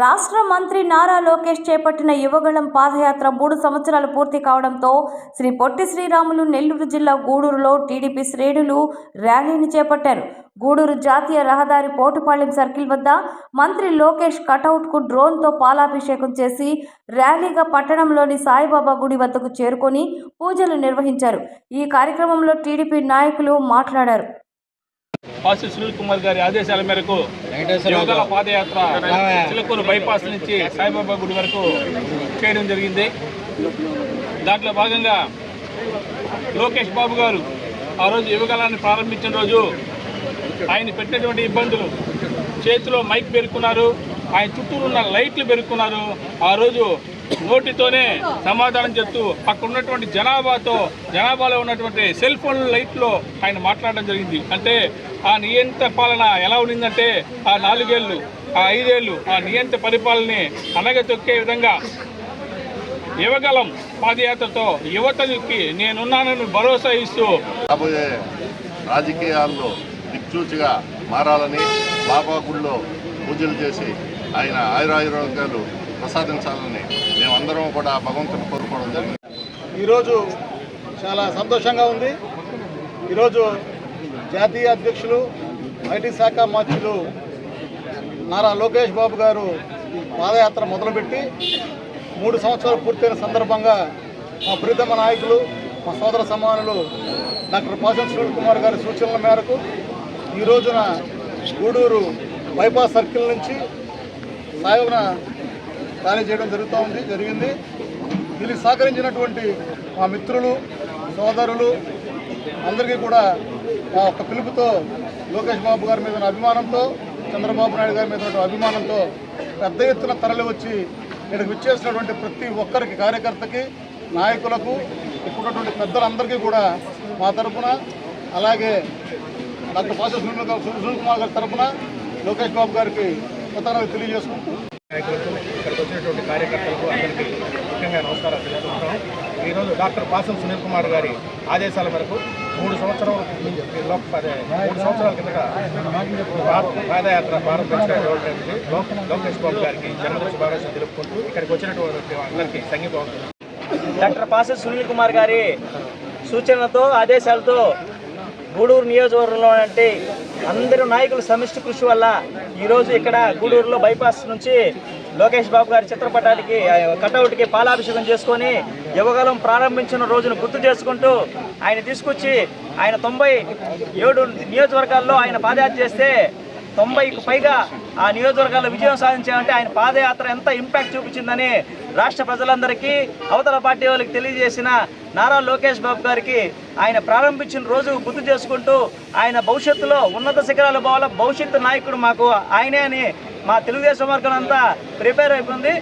రాష్ట్ర మంత్రి నారా లోకేష్ చేపట్టిన యువగళం పాదయాత్ర మూడు సంవత్సరాలు పూర్తి కావడంతో శ్రీ పొట్టి శ్రీరాములు నెల్లూరు జిల్లా గూడూరులో టీడీపీ శ్రేణులు ర్యాలీని చేపట్టారు. గూడూరు జాతీయ రహదారి పోటుపాళ్యం సర్కిల్ వద్ద మంత్రి లోకేష్ కటౌట్కు డ్రోన్తో పాలాభిషేకం చేసి ర్యాలీగా పట్టణంలోని సాయిబాబా గుడి వద్దకు చేరుకొని పూజలు నిర్వహించారు. ఈ కార్యక్రమంలో టీడీపీ నాయకులు మాట్లాడారు. పాసి సునీల్ కుమార్ గారి ఆదేశాల మేరకు యువగల పాదయాత్ర చిలకూరు బైపాస్ నుంచి సాయిబాబా గుడి వరకు చేయడం జరిగింది. దాంట్లో భాగంగా లోకేష్ బాబు గారు ఆ రోజు యువగలాన్ని ప్రారంభించిన రోజు ఆయన పెట్టినటువంటి ఇబ్బందులు. చేతిలో మైక్ పెరుక్కున్నారు. ఆయన చుట్టూరు ఉన్న లైట్లు పెరుక్కున్నారు. ఆ రోజు నోటితోనే సమాధానం చెప్తూ అక్కడ ఉన్నటువంటి జనాభాతో జనాభాలో ఉన్నటువంటి సెల్ ఫోన్ లైట్లో ఆయన మాట్లాడడం జరిగింది. అంటే ఆ నియంత్ర పాలన ఎలా ఉండిందంటే ఆ నాలుగేళ్ళు ఆ ఐదేళ్ళు ఆ నియంత్ర పరిపాలనని అనగతొక్కే విధంగా యువగలం పాదయాత్రతో యువతకి నేనున్నానని భరోసా ఇస్తూ రాబోయే రాజకీయాల్లో దిక్చూచిగా మారాలని బాబా గుడిలో పూజలు చేసి ఆయన ఆయురాయురోగ్యాలు ప్రసాదించాలని మేమందరం కూడా భగవంతుని కోరుకోవడం జరిగింది. ఈరోజు చాలా సంతోషంగా ఉంది. ఈరోజు జాతీయ అధ్యక్షులు ఐటీ శాఖ మంత్రులు నారా లోకేష్ బాబు గారు పాదయాత్ర మొదలుపెట్టి మూడు సంవత్సరాలు పూర్తయిన సందర్భంగా మా ప్రీతమ నాయకులు మా సోదర సమానులు డాక్టర్ పాసం సునీల్ కుమార్ గారి సూచనల మేరకు ఈ రోజున గూడూరు బైపాస్ సర్కిల్ నుంచి సాయవన ఖాళీ చేయడం జరుగుతూ ఉంది జరిగింది. దీనికి సహకరించినటువంటి మా మిత్రులు సోదరులు అందరికీ కూడా మా యొక్క పిలుపుతో లోకేష్ బాబు గారి మీద ఉన్న అభిమానంతో చంద్రబాబు నాయుడు గారి మీద అభిమానంతో పెద్ద ఎత్తున తరలి వచ్చి ఇక్కడికి విచ్చేసినటువంటి ప్రతి ఒక్కరికి కార్యకర్తకి నాయకులకు ఇప్పుడున్నటువంటి పెద్దలందరికీ కూడా మా తరపున అలాగే డాక్టర్ పాస సునీల్ సునీల్ కుమార్ గారి తరపున లోకేష్ బాబు గారికి కృతజ్ఞతలు తెలియజేసుకుంటూ నాయకులకు ఇక్కడికి వచ్చినటువంటి కార్యకర్తలకు అందరికీ ముఖ్యంగా నమస్కారాలు తెలుపుకుంటాం ఈరోజు డాక్టర్ పాసం సునీల్ కుమార్ గారి ఆదేశాల మేరకు మూడు సంవత్సరాల మూడు సంవత్సరాల కిందట పాదయాత్ర ప్రారంభించినటువంటి లోకేష్ బాబు గారికి జన్మదిన శుభాకాంక్షలు తెలుపుకుంటూ ఇక్కడికి వచ్చినటువంటి అందరికీ సంగీతం డాక్టర్ పాస సునీల్ కుమార్ గారి సూచనలతో ఆదేశాలతో గూడూరు నియోజకవర్గంలో అంటే అందరూ నాయకుల సమిష్టి కృషి వల్ల ఈరోజు ఇక్కడ గూడూరులో బైపాస్ నుంచి లోకేష్ బాబు గారి చిత్రపటానికి కటౌట్కి పాలాభిషేకం చేసుకొని యువగలం ప్రారంభించిన రోజును గుర్తు చేసుకుంటూ ఆయన తీసుకొచ్చి ఆయన తొంభై ఏడు నియోజకవర్గాల్లో ఆయన పాదయాత్ర చేస్తే తొంభైకి పైగా ఆ నియోజకవర్గాల్లో విజయం సాధించామంటే ఆయన పాదయాత్ర ఎంత ఇంపాక్ట్ చూపించిందని రాష్ట్ర ప్రజలందరికీ అవతల పార్టీ వాళ్ళకి తెలియజేసిన నారా లోకేష్ బాబు గారికి ఆయన ప్రారంభించిన రోజు గుర్తు చేసుకుంటూ ఆయన భవిష్యత్తులో ఉన్నత శిఖరాలు పోవాల? భవిష్యత్తు నాయకుడు మాకు ఆయనే అని మా తెలుగుదేశం వర్గం అంతా ప్రిపేర్ అయిపోయింది.